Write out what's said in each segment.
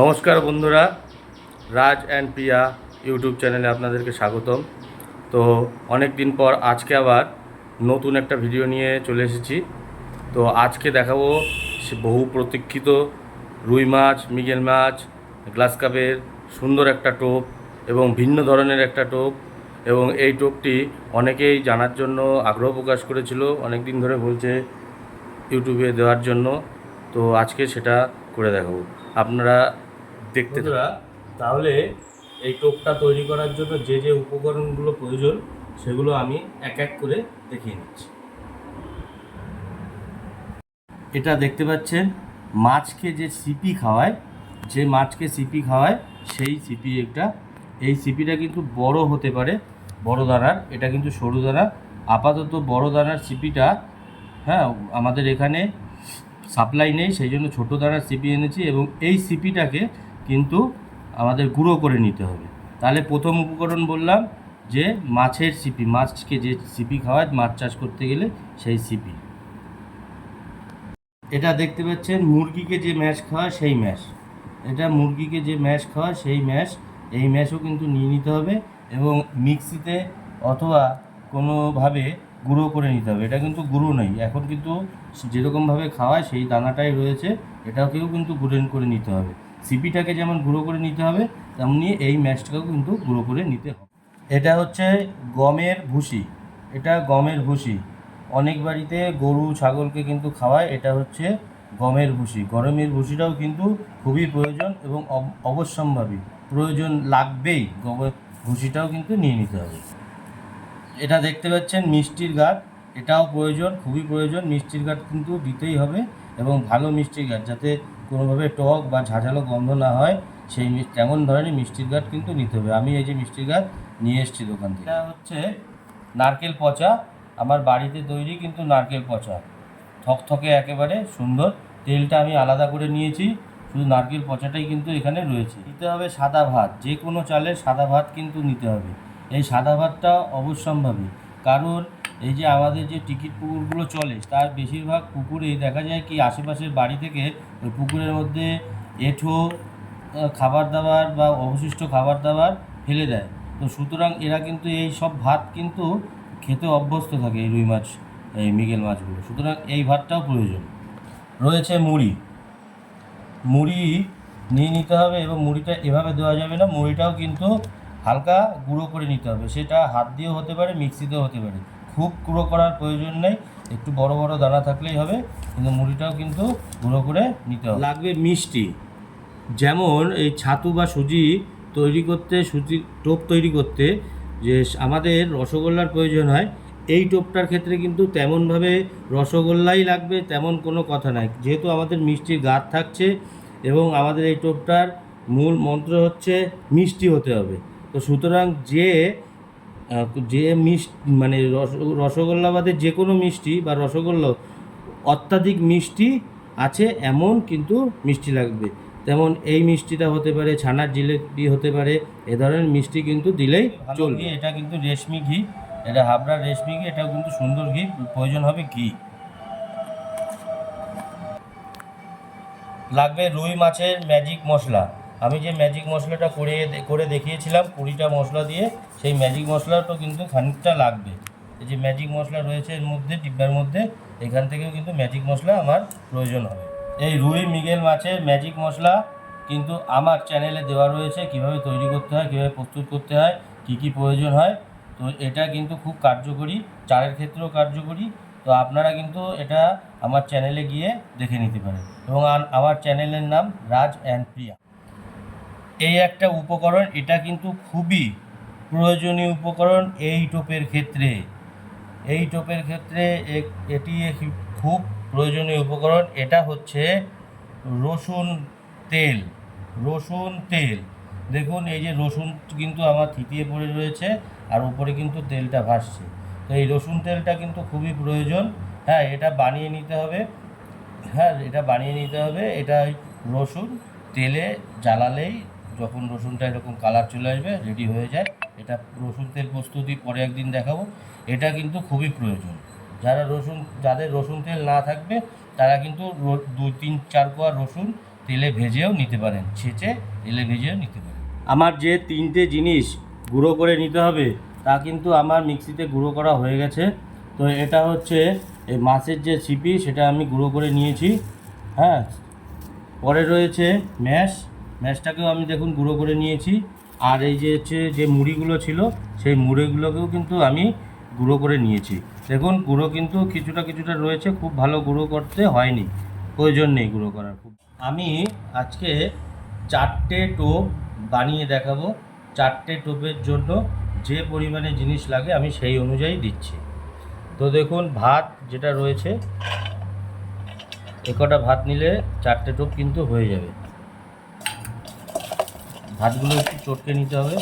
নমস্কার বন্ধুরা, রাজ and Priya YouTube চ্যানেলে আপনাদেরকে স্বাগতম। তো অনেক দিন পর আজকে আবার নতুন একটা ভিডিও নিয়ে চলে এসেছি। তো আজকে দেখাবো বহু প্রতীক্ষিত রুই মাছ, মিগেল মাছ, গ্লাস কাপের সুন্দর একটা টোপ এবং ভিন্ন ধরনের একটা টোপ এবং এই টোপটি অনেকেই জানার জন্য আগ্রহ প্রকাশ করেছিল অনেক দিন ধরে বলছে ইউটিউবে দেওয়ার জন্য। তো আজকে সেটা করে দেখাবো। আপনারা দেখতে তাহলে এই টোপটা তৈরি করার জন্য যে যে উপকরণগুলো প্রয়োজন, সেগুলো আমি এক এক করে দেখিয়ে নিচ্ছি। এটা দেখতে পাচ্ছেন, মাছকে যে সিপি খাওয়ায়, যে মাছকে সিপি খাওয়ায়, সেই সিপি একটা। এই সিপিটা কিন্তু বড় হতে পারে, বড় দানার, এটা কিন্তু সরু দানা। আপাতত বড় দানার সিপিটা হ্যাঁ আমাদের এখানে সাপ্লাই নেই, সেই জন্য ছোটো দানার সিপি এনেছি এবং এই সিপিটাকে আমাদের গুঁড়ো করে নিতে হবে। তাহলে প্রথম উপকরণ বললাম যে মাছের সিপি, মাছকে যে সিপি খাওয়ায় মাছ চাষ করতে গেলে সেই সিপি। এটা দেখতে পাচ্ছেন, মুরগিকে যে ম্যাশ খাওয়ায় সেই ম্যাশ। এটা মুরগিকে যে ম্যাশ খাওয়ায় সেই ম্যাশ। এই ম্যাশও কিন্তু নিয়ে নিতে হবে এবং মিক্সিতে অথবা কোনোভাবে গুঁড়ো করে নিতে হবে। এটা কিন্তু গুঁড়ো নেই। এখন কিন্তু যেরকমভাবে খাওয়ায় সেই দানাটাই রয়েছে। এটাকেও কিন্তু গুঁড়ো করে নিতে হবে। সিপিটাকে যেমন গুঁড়ো করে নিতে হবে, তেমনি এই ম্যাশটাকেও কিন্তু গুঁড়ো করে নিতে হবে। এটা হচ্ছে গমের ভুসি। এটা গমের ভুসি। অনেক বাড়িতে গরু, ছাগলকে কিন্তু খাওয়ায়, এটা হচ্ছে গমের ভুসি। গরমের ভুসিটাও কিন্তু খুবই প্রয়োজন এবং অব- অবশ্যম্ভাবী। প্রয়োজন লাগবেই, গমের ভুসিটাও কিন্তু নিয়ে নিতে হবে। এটা দেখতে পাচ্ছেন মিষ্টির গাছ এটাও প্রয়োজন, খুবই প্রয়োজন। মিষ্টির গাছ কিন্তু দিতেই হবে এবং ভালো মিষ্টির গাছ যাতে কোনোভাবে টক বা ঝাঁঝালো গন্ধ না হয়, সেই তেমন ধরনের মিষ্টির গাছ কিন্তু নিতে হবে। আমি এই যে মিষ্টির গাছ নিয়ে এসেছি দোকান থেকে। এটা হচ্ছে নারকেল পচা। আমার বাড়িতে তৈরি কিন্তু নারকেল পচা। থকথকে একেবারে সুন্দর। তেলটা আমি আলাদা করে নিয়েছি। শুধু নারকেল পচাটাই কিন্তু এখানে রয়েছে। নিতে হবে সাদা ভাত। যে কোনো চালের সাদা ভাত কিন্তু নিতে হবে। এই সাদা ভাতটা অবশ্যম্ভাবী। কারণ এই যে আমাদের যে টিকিট পুকুরগুলো চলে, তার বেশিরভাগ পুকুরেই দেখা যায় কি আশেপাশের বাড়ি থেকে ওই পুকুরের মধ্যে এঁঠো খাবার দাবার বা অবশিষ্ট খাবার দাবার ফেলে দেয়। তো সুতরাং এরা কিন্তু এই সব ভাত কিন্তু খেতে অভ্যস্ত থাকে এই রুই মাছ, এই মিগেল মাছগুলো। সুতরাং এই ভাতটাও প্রয়োজন। রয়েছে মুড়ি। মুড়ি নিয়ে নিতে হবে এবং মুড়িটা এভাবে দেওয়া যাবে না, মুড়িটাও কিন্তু হালকা গুঁড়ো করে নিতে হবে। সেটা হাত দিয়েও হতে পারে, মিক্সিতেও হতে পারে। খুব গুঁড়ো করার প্রয়োজন নেই। একটু বড় বড় দানা থাকলেই হবে, কিন্তু মুড়িটাও কিন্তু গুঁড়ো করে নিতে হবে। লাগবে মিষ্টি। যেমন এই ছাতু বা সুজি তৈরি করতে সুজি টোপ তৈরি করতে যে আমাদের রসগোল্লার প্রয়োজন হয়, এই টোপটার ক্ষেত্রে কিন্তু তেমনভাবে রসগোল্লাই লাগবে, তেমন কোনো কথা নাই। যেহেতু আমাদের মিষ্টির গাছ থাকছে এবং আমাদের এই টোপটার মূল মন্ত্র হচ্ছে মিষ্টি হতে হবে। তো সুতরাং যে যে মিষ্টি মানে রস রসগোল্লা বাদে যে কোনো মিষ্টি বা রসগোল্লা অত্যাধিক মিষ্টি আছে এমন কিন্তু মিষ্টি লাগবে। তেমন এই মিষ্টিটা হতে পারে ছানার জিলেপি হতে পারে এ ধরনের মিষ্টি কিন্তু দিলেই চলবে। এটা কিন্তু রেশমি ঘি এটা হাবড়ার রেশমি ঘি এটাও কিন্তু সুন্দর ঘি প্রয়োজন হবে ঘি। লাগবে রুই মাছের ম্যাজিক মশলা। আমি যে ম্যাজিক মশলাটা করে করে দেখিয়েছিলাম, কুড়িটা মশলা দিয়ে, সেই ম্যাজিক মশলাটাও কিন্তু খানিকটা লাগবে। এই যে ম্যাজিক মশলা রয়েছে এর মধ্যে, ডিব্বার মধ্যে, এখান থেকেও কিন্তু ম্যাজিক মশলা আমার প্রয়োজন হবে। এই রুই মিগেল মাছের ম্যাজিক মশলা কিন্তু আমার চ্যানেলে দেওয়া রয়েছে, কীভাবে তৈরি করতে হয়, কীভাবে প্রস্তুত করতে হয়, কী কী প্রয়োজন হয়। তো এটা কিন্তু খুব কার্যকরী চারের ক্ষেত্রেও কার্যকরী। তো আপনারা কিন্তু এটা আমার চ্যানেলে গিয়ে দেখে নিতে পারেন। এবং আমার চ্যানেলের নাম রাজ অ্যান্ড প্রিয়া। এই একটা উপকরণ, এটা কিন্তু খুবই প্রয়োজনীয় উপকরণ এই টোপের ক্ষেত্রে। এই টোপের ক্ষেত্রে এটি খুব প্রয়োজনীয় উপকরণ, এটা হচ্ছে রসুন তেল রসুন তেল। দেখুন, এই যে রসুন কিন্তু আমার থিতিয়ে পড়ে রয়েছে আর উপরে কিন্তু তেলটা ভাসছে। তো এই রসুন তেলটা কিন্তু খুবই প্রয়োজন। হ্যাঁ এটা বানিয়ে নিতে হবে। হ্যাঁ এটা বানিয়ে নিতে হবে। এটা রসুন তেলে জ্বালালেই যখন রসুনটা এরকম কালার চলে আসবে রেডি হয়ে যায়। এটা রসুন তেল প্রস্তুতি, পরে একদিন দেখাবো। এটা কিন্তু খুবই প্রয়োজন। যারা রসুন, যাদের রসুন তেল না থাকবে, তারা কিন্তু দুই তিন চার কোয়া রসুন তেলে ভেজেও নিতে পারেন। ছেঁচে তেলে ভেজেও নিতে পারেন। আমার যে তিনটে জিনিস গুঁড়ো করে নিতে হবে, তা কিন্তু আমার মিক্সিতে গুঁড়ো করা হয়ে গেছে। তো এটা হচ্ছে এই মাছের যে ছিপি সেটা আমি গুঁড়ো করে নিয়েছি। হ্যাঁ পরে রয়েছে ম্যাশ। ম্যাশটাকেও আমি দেখুন গুঁড়ো করে নিয়েছি। আর এই যে হচ্ছে যে মুড়িগুলো ছিল, সেই মুড়িগুলোকেও কিন্তু আমি গুঁড়ো করে নিয়েছি। দেখুন, গুঁড়ো কিন্তু কিছুটা কিছুটা রয়েছে, খুব ভালো গুঁড়ো করতে হয়নি। প্রয়োজন নেই গুঁড়ো করার খুব। আমি আজকে চারটে টোপ বানিয়ে দেখাবো। চারটে টোপের জন্য যে পরিমাণে জিনিস লাগে আমি সেই অনুযায়ী দিচ্ছি। তো দেখুন, ভাত যেটা রয়েছে, এ কটা ভাত নিলে চারটে টোপ কিন্তু হয়ে যাবে। ভাতগুলো একটু চটকে নিতে হবে।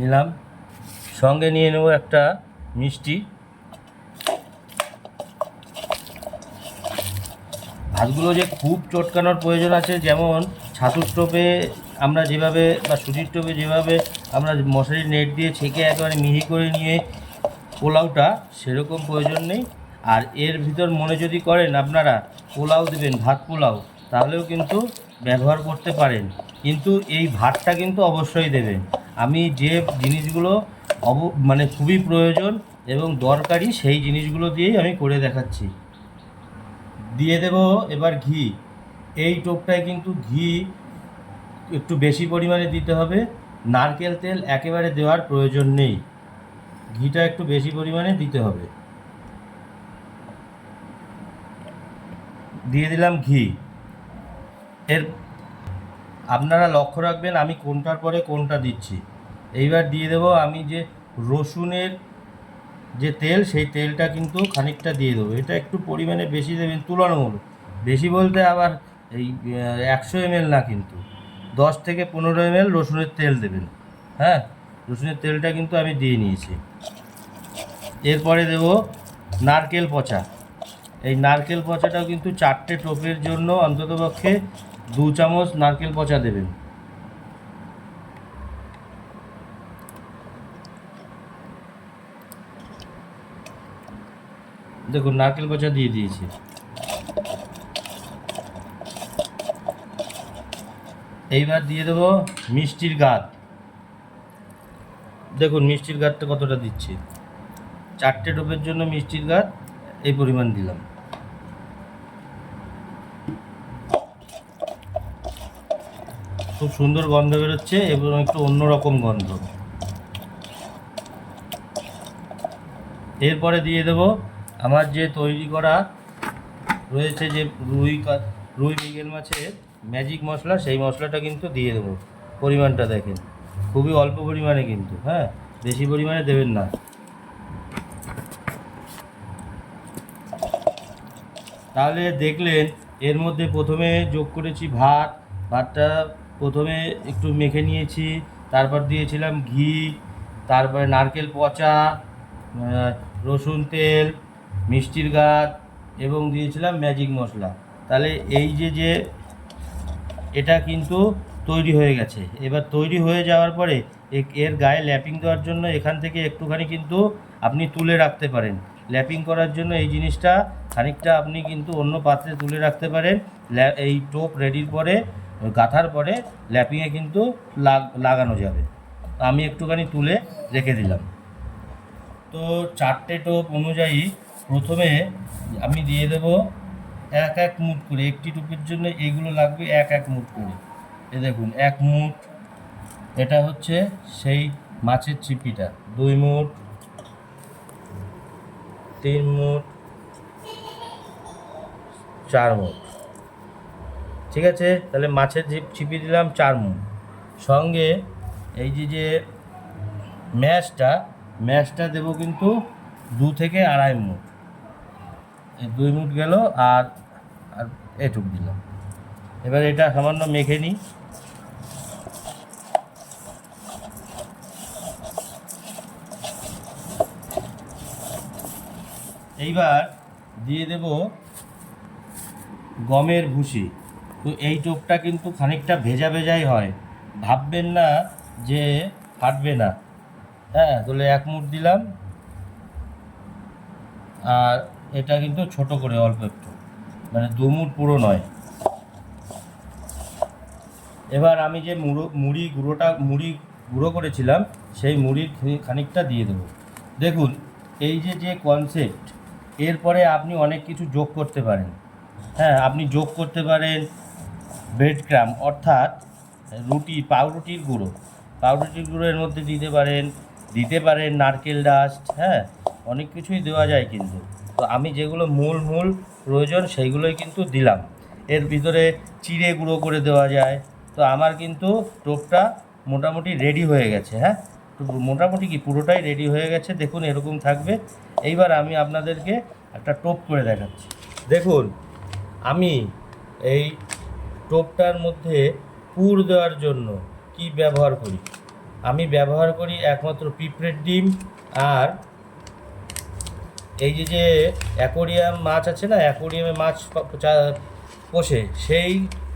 নিলাম। সঙ্গে নিয়ে নেব একটা মিষ্টি। ভাতগুলো যে খুব চটকানোর প্রয়োজন আছে, যেমন ছাতুর টোপে আমরা যেভাবে বা সুজির টোপে যেভাবে আমরা মশারির নেট দিয়ে ছেঁকে একেবারে মিহি করে নিয়ে পোলাওটা, সেরকম প্রয়োজন নেই। আর এর ভিতর মনে যদি করেন আপনারা পোলাও দেবেন, ভাত পোলাও, তাহলেও কিন্তু ব্যবহার করতে পারেন। কিন্তু এই ভাতটা কিন্তু অবশ্যই দেবেন। আমি যে জিনিসগুলো অব মানে খুবই প্রয়োজন এবং দরকারি সেই জিনিসগুলো দিয়েই আমি করে দেখাচ্ছি। দিয়ে দেব এবার ঘি। এই টোপটায় কিন্তু ঘি একটু বেশি পরিমাণে দিতে হবে। নারকেল তেল একেবারে দেওয়ার প্রয়োজন নেই। ঘিটা একটু বেশি পরিমাণে দিতে হবে। দিয়ে দিলাম ঘি। এর আপনারা লক্ষ্য রাখবেন, আমি কোনটার পরে কোনটা দিচ্ছি। এইবার দিয়ে দেব আমি যে রসুনের যে তেল, সেই তেলটা কিন্তু খানিকটা দিয়ে দেবো। এটা একটু পরিমাণে বেশি দেবেন, তুলনামূলক। বেশি বলতে আবার এই একশো এমএল না কিন্তু। দশ থেকে পনেরো এমএল রসুনের তেল দেবেন। হ্যাঁ? রসুনের তেলটা কিন্তু আমি দিয়ে নিয়েছি। এরপরে দেব নারকেল পচা। এই নারকেল পচাটাও কিন্তু চারটে টোপের জন্য অন্ততপক্ষে দু চামচ নারকেল পচা দেবেন। দেখুন, নারকেল পচা দিয়ে দিয়েছি। এইবার দিয়ে দেবো মিষ্টির গাদ। দেখুন, মিষ্টির গাদটা কতটা দিচ্ছি? চারটে টোপের জন্য মিষ্টির গাদ। এই পরিমাণ দিলাম। খুব সুন্দর গন্ধ বেরোচ্ছে এবং একটু অন্যরকম গন্ধ। এরপরে দিয়ে দেব আমার যে তৈরি করা রয়েছে যে রুই রুই মৃগেল মাছের ম্যাজিক মশলা, সেই মশলাটা কিন্তু দিয়ে দেবো। পরিমাণটা দেখেন, খুবই অল্প পরিমাণে কিন্তু হ্যাঁ? বেশি পরিমাণে দেবেন না। তাহলে দেখলেন এর মধ্যে প্রথমে যোগ করেছি ভাত, ভাতটা প্রথমে একটু মেখে নিয়েছি, তারপর দিয়েছিলাম ঘি, তারপরে নারকেল পচা রসুন তেল, মিষ্টির গাছ এবং দিয়েছিলাম ম্যাজিক মশলা। তাহলে এই যে যে এটা কিন্তু তৈরি হয়ে গেছে। এবার তৈরি হয়ে যাওয়ার পরে এর গায়ে ল্যাপিং দেওয়ার জন্য এখান থেকে একটুখানি কিন্তু আপনি তুলে রাখতে পারেন। ল্যাপিং করার জন্য এই জিনিসটা খানিকটা আপনি কিন্তু অন্য পাত্রে তুলে রাখতে পারেন। এই টোপ রেডির পরে, গাঁথার পরে ল্যাপিংয়ে কিন্তু লাগ- লাগানো যাবে। আমি একটুখানি তুলে রেখে দিলাম। তো চারটে টোপ অনুযায়ী প্রথমে আমি দিয়ে দেব এক এক মুঠ করে, একটি টোপের জন্য এগুলো লাগবে এক এক মুঠ করে। এ দেখুন, এক মুঠ এটা হচ্ছে সেই মাছের চিপিটা। দুই মুঠ তিন মুঠ চার মুঠ ঠিক আছে? তাহলে মাছের ছিপি দিলাম চার মুঠ সঙ্গে এই যে যে ম্যাশটা ম্যাশটা দেবো কিন্তু দু থেকে আড়াই মুঠ দুই মুঠ গেল আর আর এটুক দিলাম। এবার এটা সামান্য মেখে নিই। এইবার দিয়ে দেব গমের ভুসি। তো এই টোপটা কিন্তু খানিকটা ভেজা ভেজাই হয়। ভাববেন না যে ফাটবে না। হ্যাঁ তাহলে এক মুঠ দিলাম। আর এটা কিন্তু ছোট করে, অল্প একটু। মানে দুমুট পুরো নয়। এবার আমি যে মুড়ো, মুড়ি গুঁড়োটা, মুড়ি গুঁড়ো করেছিলাম, সেই মুড়ির খানিকটা দিয়ে দেবো। দেখুন, এই যে যে কনসেপ্ট এরপরে আপনি অনেক কিছু যোগ করতে পারেন। হ্যাঁ আপনি যোগ করতে পারেন ব্রেড ক্রাম অর্থাৎ রুটি, পাউরুটির গুঁড়ো। পাউরুটির গুঁড়ো এর মধ্যে দিতে পারেন দিতে পারেন নারকেল ডাস্ট হ্যাঁ অনেক কিছুই দেওয়া যায় কিন্তু। তো আমি যেগুলো মূল মূল প্রয়োজন সেইগুলোই কিন্তু দিলাম। এর ভিতরে চিড়ে গুঁড়ো করে দেওয়া যায়। তো আমার কিন্তু টোপটা মোটামুটি রেডি হয়ে গেছে হ্যাঁ। মোটামুটি কি পুরোটাই রেডি হয়ে গেছে। দেখুন, এরকম থাকবে। এইবার আমি আপনাদেরকে একটা টোপ করে দেখাচ্ছি। দেখুন, আমি এই টোপটার মধ্যে পুর দেওয়ার জন্য কি ব্যবহার করি? আমি ব্যবহার করি একমাত্র পিঁপড়ের ডিম আর এই যে যে অ্যাকোরিয়াম মাছ আছে না, অ্যাকোরিয়ামে মাছ পোষে, সেই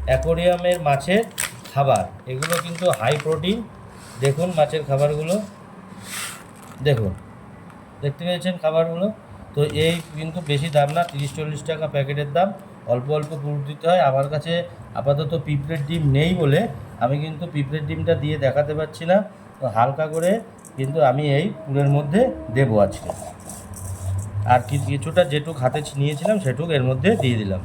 অ্যাকোরিয়ামের মাছের খাবার। এগুলো কিন্তু হাই প্রোটিন দেখুন মাছের খাবারগুলো। দেখুন, দেখতে পেয়েছেন খাবারগুলো? তো এই কিন্তু বেশি দাম না তিরিশ চল্লিশ টাকা প্যাকেটের দাম। অল্প অল্প পুর দিতে হয়। আমার কাছে আপাতত পিঁপড়ের ডিম নেই বলে আমি কিন্তু পিঁপড়ের ডিমটা দিয়ে দেখাতে পারছি না। তো হালকা করে কিন্তু আমি এই পুরের মধ্যে দেবো আজকে। আর কিছুটা যেটুক হাতে নিয়েছিলাম, সেটুক এর মধ্যে দিয়ে দিলাম।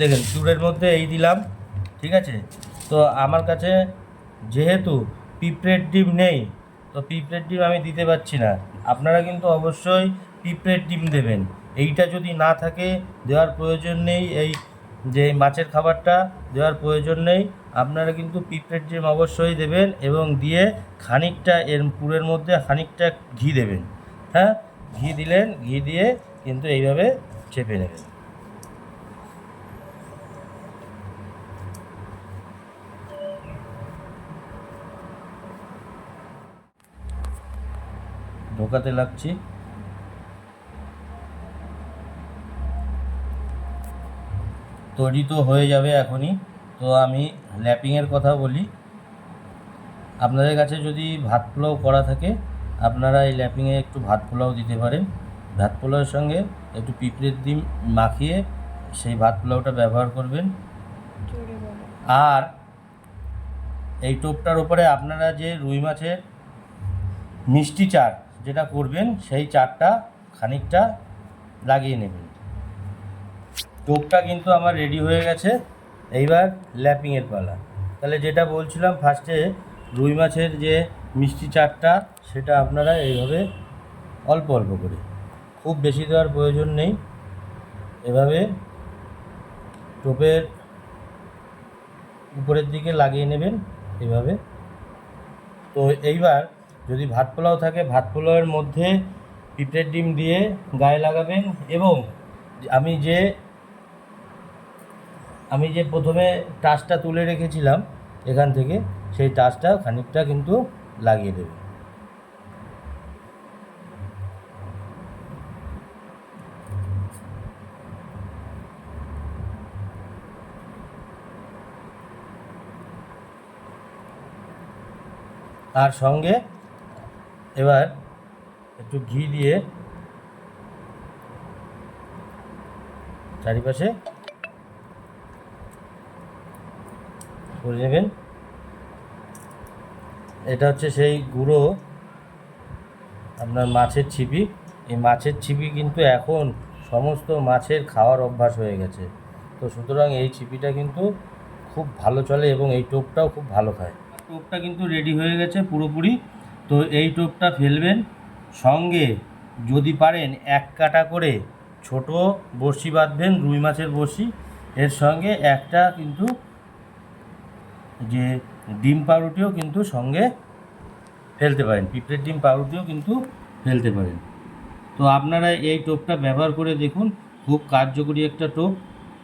দেখেন, চুরের মধ্যে এই দিলাম, ঠিক আছে? তো আমার কাছে যেহেতু পিঁপড়ের ডিম নেই, তো পিঁপড়ের ডিম আমি দিতে পারছি না। আপনারা কিন্তু অবশ্যই পিঁপড়ের ডিম দেবেন। এইটা যদি না থাকে, দেওয়ার প্রয়োজন নেই এই যে মাছের খাবারটা, দেওয়ার প্রয়োজন নেই। আপনারা কিন্তু পিঁপড়ের ডিম অবশ্যই দেবেন এবং দিয়ে খানিকটা এর পুরের মধ্যে খানিকটা ঘি দেবেন। হ্যাঁ? ঘি দিলেন, ঘি দিয়ে কিন্তু এইভাবে চেপে নেবেন। ঢোকাতে লাগছি। তৈরি তো হয়ে যাবে এখনই। তো আমি ল্যাপিংয়ের কথা বলি। আপনাদের কাছে যদি ভাত পোলাও করা থাকে আপনারা এই ল্যাপিংয়ে একটু ভাত পোলাও দিতে পারেন। ভাত পোলাওয়ের সঙ্গে একটু পিঁপড়ের ডিম মাখিয়ে সেই ভাত পোলাওটা ব্যবহার করবেন। আর এই টোপটার উপরে আপনারা যে রুই মাছের মিষ্টি চাট যেটা করবেন, সেই চারটা খানিকটা লাগিয়ে নেবেন। টোপটা কিন্তু আমার রেডি হয়ে গেছে। এইবার ল্যাপিংয়ের পালা। তাহলে যেটা বলছিলাম ফার্স্টে রুই মাছের যে মিষ্টি চাটটা, সেটা আপনারা এইভাবে অল্প অল্প করে। খুব বেশি দেওয়ার প্রয়োজন নেই। এভাবে টোপের উপরের দিকে লাগিয়ে নেবেন এভাবে। তো এইবার যদি ভাত পোলাও থাকে, ভাত পোলাওয়ের মধ্যে পিঁপড়ের ডিম দিয়ে গায়ে লাগাবেন এবং আমি যে আমি যে প্রথমে টাচটা তুলে রেখেছিলাম এখান থেকে, সেই টাচটা খানিকটা কিন্তু লাগিয়ে দেবে আর সঙ্গে এবার একটু ঘি দিয়ে চারিপাশে করে নেবেন। এটা হচ্ছে সেই গুঁড়ো আপনার মাছের ছিপি। এই মাছের ছিপি কিন্তু এখন সমস্ত মাছের খাওয়ার অভ্যাস হয়ে গেছে। তো সুতরাং এই ছিপিটা কিন্তু খুব ভালো চলে এবং এই টোপটাও খুব ভালো খায়। টোপটা কিন্তু রেডি হয়ে গেছে পুরোপুরি। তো এই টোপটা ফেলবেন। সঙ্গে যদি পারেন এক কাটা করে ছোট বড়শি বাঁধবেন, রুই মাছের বড়শি। এর সঙ্গে একটা কিন্তু যে ডিম পাউরুটিও কিন্তু সঙ্গে ফেলতে পারেন। পিঁপড়ের ডিম পাউরুটিও কিন্তু ফেলতে পারেন। তো আপনারা এই টোপটা ব্যবহার করে দেখুন, খুব কার্যকরী একটা টোপ।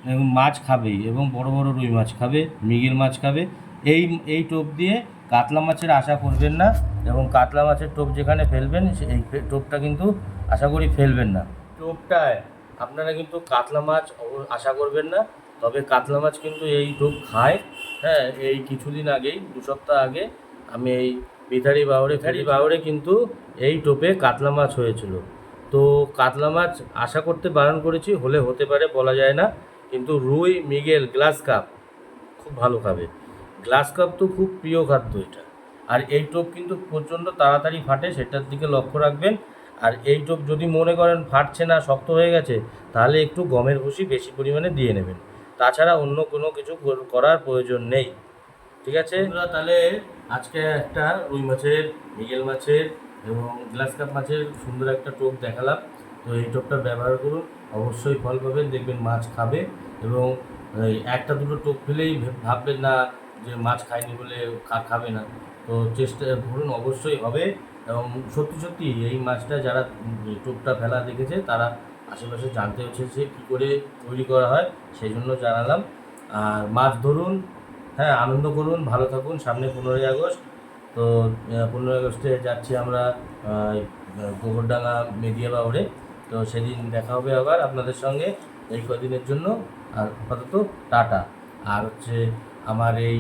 এবং মাছ খাবেই এবং বড় বড় রুই মাছ খাবে, মৃগেল মাছ খাবে। এই এই টোপ দিয়ে কাতলা মাছের আশা করবেন না এবং কাতলা মাছের টোপ যেখানে ফেলবেন এই টোপটা কিন্তু আশা করি ফেলবেন না। টোপটায় আপনারা কিন্তু কাতলা মাছ আশা করবেন না, তবে কাতলা মাছ কিন্তু এই টোপ খায়। হ্যাঁ এই কিছুদিন আগেই, দু সপ্তাহ আগে আমি এই বিথারি বাউরে ফেরি বাউরে কিন্তু এই টোপে কাতলা মাছ হয়েছিল। তো কাতলা মাছ আশা করতে বারণ করেছি, হলে হতে পারে বলা যায় না, কিন্তু রুই, মিগেল, গ্লাস কাপ খুব ভালো খাবে। গ্লাস কাপ তো খুব প্রিয় খাদ্য এটা। আর এই টোপ কিন্তু প্রচণ্ড তাড়াতাড়ি ফাটে, সেটার দিকে লক্ষ্য রাখবেন। আর এই টোপ যদি মনে করেন ফাটছে না, শক্ত হয়ে গেছে, তাহলে একটু গমের ভুসি বেশি পরিমাণে দিয়ে নেবেন। তাছাড়া অন্য কোনো কিছু করার প্রয়োজন নেই। ঠিক আছে? তাহলে আজকে একটা রুই মাছের, মিগেল মাছের এবং গ্লাস কাপ মাছের সুন্দর একটা টোপ দেখালাম। তো এই টোপটা ব্যবহার করুন, অবশ্যই ফল পাবেন, দেখবেন মাছ খাবে এবং একটা দুটো টোপ ফেলেই ভাববেন না যে মাছ খায়নি বলে খাবে না। তো চেষ্টা করুন অবশ্যই হবে এবং সত্যি সত্যি এই মাছটা যারা টোপটা ফেলা দেখেছে, তারা আশেপাশে জানতে হচ্ছে কী করে তৈরি করা হয়, সেই জন্য জানালাম। আর মাছ ধরুন হ্যাঁ আনন্দ করুন, ভালো থাকুন, সামনে পনেরোই আগস্ট। তো পনেরোই আগস্টে যাচ্ছি আমরা গোবরডাঙ্গা মেদিয়া বাউরে। তো সেদিন দেখা হবে আবার আপনাদের সঙ্গে এই কদিনের জন্য। আর আপাতত টাটা। আর হচ্ছে আমার এই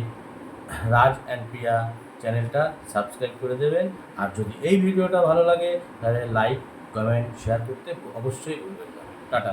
রাজ অ্যান্ড প্রিয়া চ্যানেলটা সাবস্ক্রাইব করে দেবেন। আর যদি এই ভিডিওটা ভালো লাগে, তাহলে লাইক কমেন্ট শেয়ার করতে অবশ্যই ভুলবেন না। টাটা।